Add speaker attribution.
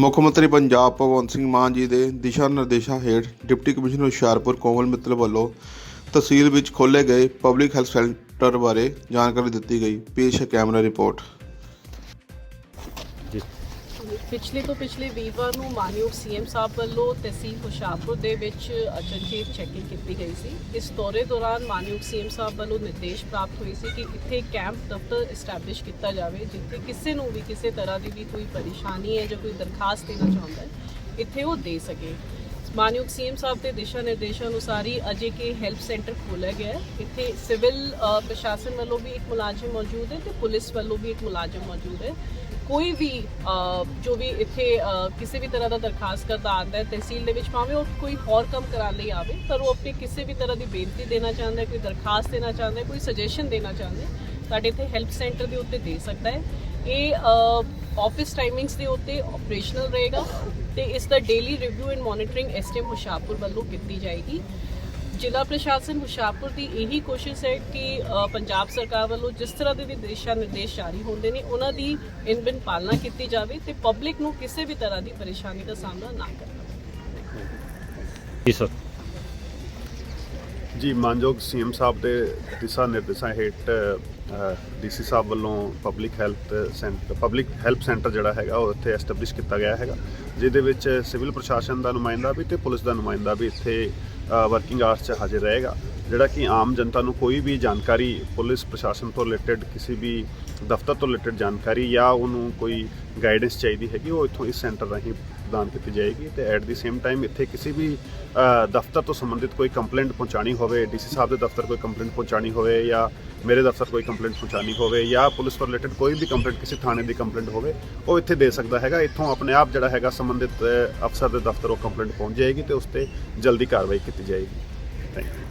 Speaker 1: ਮੁੱਖ ਮੰਤਰੀ ਪੰਜਾਬ ਭਗਵੰਤ ਸਿੰਘ ਮਾਨ ਜੀ ਦੇ ਦਿਸ਼ਾ ਨਿਰਦੇਸ਼ਾਂ ਹੇਠ ਡਿਪਟੀ ਕਮਿਸ਼ਨਰ ਹੁਸ਼ਿਆਰਪੁਰ ਕੋਮਲ ਮਿੱਤਲ ਵੱਲੋਂ ਤਹਿਸੀਲ ਵਿੱਚ ਖੋਲ੍ਹੇ ਗਏ ਪਬਲਿਕ ਹੈਲਥ ਸੈਂਟਰ ਬਾਰੇ ਜਾਣਕਾਰੀ ਦਿੱਤੀ ਗਈ। ਪੇਸ਼ ਹੈ ਕੈਮਰਾ ਰਿਪੋਰਟ।
Speaker 2: ਪਿਛਲੇ ਤੋਂ ਪਿਛਲੇ ਵੀਰਵਾਰ ਨੂੰ ਮਾਨਯੋਗ ਸੀਐਮ ਸਾਹਿਬ ਵੱਲੋਂ ਤਹਿਸੀਲ ਹੁਸ਼ਿਆਰਪੁਰ ਦੇ ਵਿੱਚ ਅਚਨਚੇਤ ਚੈਕਿੰਗ ਕੀਤੀ ਗਈ ਸੀ। ਇਸ ਦੌਰੇ ਦੌਰਾਨ ਮਾਨਯੋਗ ਸੀਐਮ ਸਾਹਿਬ ਵੱਲੋਂ ਨਿਰਦੇਸ਼ ਪ੍ਰਾਪਤ ਹੋਏ ਸੀ ਕਿ ਇੱਥੇ ਕੈਂਪ ਦਫ਼ਤਰ ਐਸਟੈਬਲਿਸ਼ ਕੀਤਾ ਜਾਵੇ, ਜਿੱਥੇ ਕਿਸੇ ਨੂੰ ਵੀ ਕਿਸੇ ਤਰ੍ਹਾਂ ਦੀ ਵੀ ਕੋਈ ਪਰੇਸ਼ਾਨੀ ਹੈ ਜਾਂ ਕੋਈ ਦਰਖਾਸਤ ਦੇਣਾ ਚਾਹੁੰਦਾ ਹੈ, ਇੱਥੇ ਉਹ ਦੇ ਸਕੇ। ਮਾਨਯੋਗ ਸੀਐਮ ਸਾਹਿਬ ਦੇ ਦਿਸ਼ਾ ਨਿਰਦੇਸ਼ਾਂ ਅਨੁਸਾਰ ਹੀ ਅਜੇ ਕੇ ਹੈਲਪ ਸੈਂਟਰ ਖੋਲ੍ਹਿਆ ਗਿਆ ਹੈ। ਇੱਥੇ ਸਿਵਲ ਪ੍ਰਸ਼ਾਸਨ ਵੱਲੋਂ ਵੀ ਇੱਕ ਮੁਲਾਜ਼ਮ ਮੌਜੂਦ ਹੈ ਤੇ ਪੁਲਿਸ ਵੱਲੋਂ ਵੀ ਇੱਕ ਮੁਲਾਜ਼ਮ ਮੌਜੂਦ ਹੈ। ਕੋਈ ਵੀ ਜੋ ਵੀ ਇੱਥੇ ਕਿਸੇ ਵੀ ਤਰ੍ਹਾਂ ਦਾ ਦਰਖਾਸਤ ਕਰਦਾ ਆਉਂਦਾ ਹੈ, ਤਹਿਸੀਲ ਦੇ ਵਿੱਚ ਭਾਵੇਂ ਉਹ ਕੋਈ ਹੋਰ ਕੰਮ ਕਰਾਉਣ ਲਈ ਆਵੇ, ਪਰ ਉਹ ਆਪਣੀ ਕਿਸੇ ਵੀ ਤਰ੍ਹਾਂ ਦੀ ਬੇਨਤੀ ਦੇਣਾ ਚਾਹੁੰਦਾ ਹੈ, ਕੋਈ ਦਰਖਾਸਤ ਦੇਣਾ ਚਾਹੁੰਦਾ ਹੈ, ਕੋਈ ਸੁਜੈਸ਼ਨ ਦੇਣਾ ਚਾਹੁੰਦਾ ਹੈ, ਸਾਡੇ ਇੱਥੇ ਹੈਲਪ ਸੈਂਟਰ ਦੇ ਉੱਤੇ ਦੇ ਸਕਦਾ ਹੈ। ਇਹ ਆਫਿਸ ਟਾਈਮਿੰਗਸ ਦੇ ਉੱਤੇ ਆਪਰੇਸ਼ਨਲ ਰਹੇਗਾ ਤੇ ਇਸ ਦਾ daily review and monitoring STM Hoshiarpur ਵੱਲੋਂ ਕੀਤੀ ਜਾਏਗੀ। ਜ਼ਿਲ੍ਹਾ ਪ੍ਰਸ਼ਾਸਨ ਹੁਸ਼ਿਆਰਪੁਰ ਦੀ ਇਹੀ ਕੋਸ਼ਿਸ਼ ਹੈ ਕਿ ਪੰਜਾਬ ਸਰਕਾਰ ਵੱਲੋਂ ਜਿਸ ਤਰ੍ਹਾਂ ਦੇ ਵੀ ਦਿਸ਼ਾ ਨਿਰਦੇਸ਼ ਜਾਰੀ ਹੁੰਦੇ ਨੇ ਉਹਨਾਂ ਦੀ ਇਨਬਿਨ ਪਾਲਣਾ ਕੀਤੀ ਜਾਵੇ ਤੇ ਪਬਲਿਕ ਨੂੰ ਕਿਸੇ ਵੀ ਤਰ੍ਹਾਂ ਦੀ ਪਰੇਸ਼ਾਨੀ ਦਾ ਸਾਹਮਣਾ ਨਾ ਕਰਨਾ ਪਵੇ।
Speaker 3: ਜੀ ਸਰ।
Speaker 4: ਜੀ ਮਾਨਯੋਗ ਸੀਐਮ ਸਾਹਿਬ ਦੇ ਦਿਸ਼ਾ ਨਿਰਦੇਸ਼ਾਂ ਹੇਠ ਡੀਸੀ ਸਾਹਿਬ ਵੱਲੋਂ public health centre public help centre ਜਿਹੜਾ ਹੈਗਾ ਉਹ ਇੱਥੇ ਐਸਟੈਬਲਿਸ਼ ਕੀਤਾ ਗਿਆ ਹੈਗਾ ਜਿਹਦੇ ਵਿੱਚ ਸਿਵਲ ਪ੍ਰਸ਼ਾਸਨ ਦਾ ਨੁਮਾਇੰਦਾ ਵੀ ਤੇ ਪੁਲਿਸ ਦਾ ਨੁਮਾਇੰਦਾ ਵੀ ਇੱਥੇ ਵਰਕਿੰਗ ਆਵਰਸ 'ਚ ਹਾਜ਼ਰ ਰਹੇਗਾ। ਜਿਹੜਾ ਕਿ ਆਮ ਜਨਤਾ ਨੂੰ ਕੋਈ ਵੀ ਜਾਣਕਾਰੀ ਪੁਲਿਸ ਪ੍ਰਸ਼ਾਸਨ ਤੋਂ ਰਿਲੇਟਡ ਕਿਸੇ ਵੀ ਦਫ਼ਤਰ ਤੋਂ ਰਿਲੇਟਡ ਜਾਣਕਾਰੀ ਜਾਂ ਉਹਨੂੰ ਕੋਈ ਗਾਈਡੈਂਸ ਚਾਹੀਦੀ ਹੈਗੀ, ਉਹ ਇੱਥੋਂ ਇਸ ਸੈਂਟਰ ਰਾਹੀਂ ਪ੍ਰਦਾਨ ਕੀਤੀ ਜਾਏਗੀ ਤੇ ਐਟ ਦੀ ਸੇਮ ਟਾਈਮ ਇੱਥੇ ਕਿਸੇ ਵੀ ਦਫ਼ਤਰ ਤੋਂ ਸੰਬੰਧਿਤ ਕੋਈ ਕੰਪਲੇਂਟ ਪਹੁੰਚਾਣੀ ਹੋਵੇ ਡੀਸੀ ਸਾਹਿਬ ਦੇ ਦਫ਼ਤਰ ਕੋਈ ਕੰਪਲੇਂਟ ਪਹੁੰਚਾਣੀ ਹੋਵੇ ਜਾਂ ਮੇਰੇ ਦਫ਼ਤਰ ਕੋਈ ਕੰਪਲੇਂਟ ਪਹੁੰਚਾਣੀ ਹੋਵੇ ਜਾਂ ਪੁਲਿਸ ਤੋਂ ਰਿਲੇਟਡ ਕੋਈ ਵੀ ਕੰਪਲੇਂਟ ਕਿਸੇ ਥਾਣੇ ਦੀ ਕੰਪਲੇਂਟ ਹੋਵੇ, ਉਹ ਇੱਥੇ ਦੇ ਸਕਦਾ ਹੈਗਾ, ਇੱਥੋਂ ਆਪਣੇ ਆਪ ਜਿਹੜਾ ਹੈਗਾ ਸੰਬੰਧਿਤ ਅਫਸਰ ਦੇ ਦਫ਼ਤਰ ਉਹ ਕੰਪਲੇਂਟ ਪਹੁੰਚ ਜਾਏਗੀ ਤੇ ਉਸ ਤੇ ਜਲਦੀ ਕਾਰਵਾਈ ਕੀਤੀ ਜਾਏਗੀ। Thank you